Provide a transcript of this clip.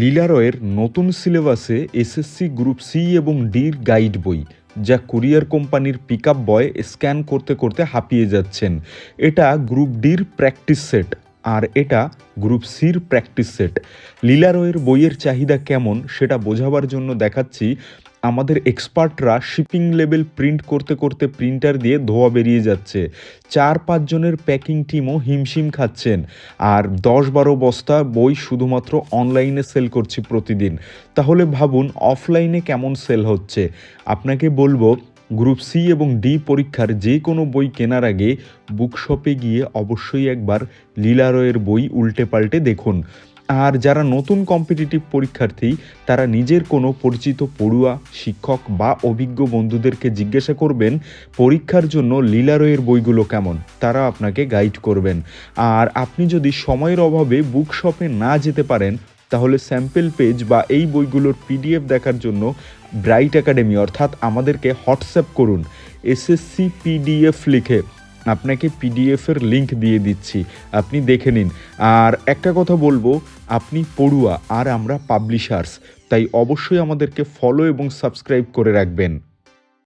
লীলারয়ের নতুন সিলেবাসে SSC group C এবং ডির গাইড বই, যা কুরিয়ার কোম্পানির পিক বয় স্ক্যান করতে করতে হাঁপিয়ে যাচ্ছেন। এটা গ্রুপ ডির প্র্যাকটিস সেট আর এটা গ্রুপ সির প্র্যাকটিস সেট। লীলারয়ের বইয়ের চাহিদা কেমন সেটা বোঝাবার জন্য দেখাচ্ছি। আমাদের এক্সপার্টরা শিপিং লেভেল প্রিন্ট করতে করতে প্রিন্টার দিয়ে ধোয়া বেরিয়ে যাচ্ছে। চার পাঁচজনের প্যাকিং টিমও হিমশিম খাচ্ছেন। আর দশ বারো বস্তা বই শুধুমাত্র অনলাইনে সেল করছি প্রতিদিন। তাহলে ভাবুন, অফলাইনে কেমন সেল হচ্ছে? আপনাকে বলব গ্রুপ সি এবং ডি পরীক্ষার যে কোনো বই কেনার আগে বুকশপে গিয়ে অবশ্যই একবার লীলারয়ের বই উল্টে পাল্টে দেখুন। আর যারা নতুন কম্পিটিটিভ পরীক্ষার্থী, তারা নিজের কোনো পরিচিত পড়ুয়া, শিক্ষক বা অভিজ্ঞ বন্ধুদেরকে জিজ্ঞাসা করবেন, পরীক্ষার জন্য লীলারয়ের বইগুলো কেমন? তারা আপনাকে গাইড করবেন। আর আপনি যদি সময়ের অভাবে বুক শপে না যেতে পারেন তাহলে স্যাম্পল পেজ বা এই বইগুলোর পিডিএফ দেখার জন্য ব্রাইট একাডেমি অর্থাৎ আমাদেরকে হোয়াটসঅ্যাপ করুন। এসএসসি পিডিএফ লিখে আপনাকে পিডিএফের লিংক দিয়ে দিচ্ছি। আপনি দেখে নিন। আর একটা কথা বলব, আপনি পড়ুয়া, আর আমরা পাবলিশার্স তাই অবশ্যই আমাদেরকে ফলো এবং সাবস্ক্রাইব করে রাখবেন।